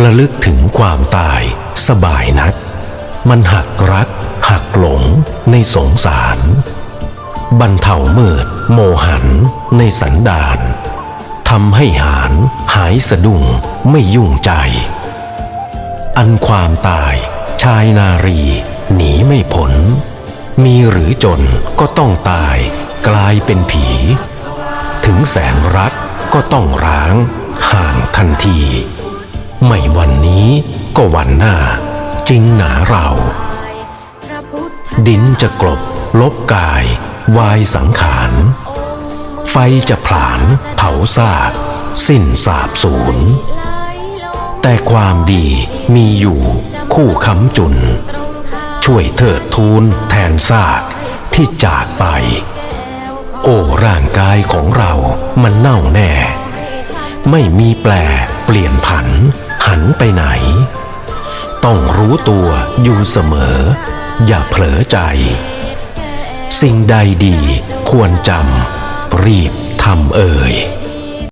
ระลึกถึงความตายสบายนัก มันหักรัก หักหลงในสงสาร บรรเทามืด โมหันในสันดานทำให้หานหายสะดุ้งไม่ยุ่งใจ อันความตายชายนารี หนีไม่พ้นมีหรือจนก็ต้องตายกลายเป็นผี ถึงแสนรักก็ต้องร้างห่างทันที ไม่วันนี้ก็วันหน้า จริงหนาเรา ดินจะกลบ ลบกาย วายสังขารไฟจะผลาญเผาซากสิ้นสาบสูญแต่ความดีมีอยู่คู่ค้ำจุน ช่วยเทิดทูนแทนซากที่จากไป โอ้ร่างกายของเรามันเน่าแน่ ไม่มีแปล เปลี่ยนผัน หันไปไหน ต้องรู้ตัวอยู่เสมอ อย่าเผลอใจ สิ่งใดดีควรจำรีบทำเอ่ย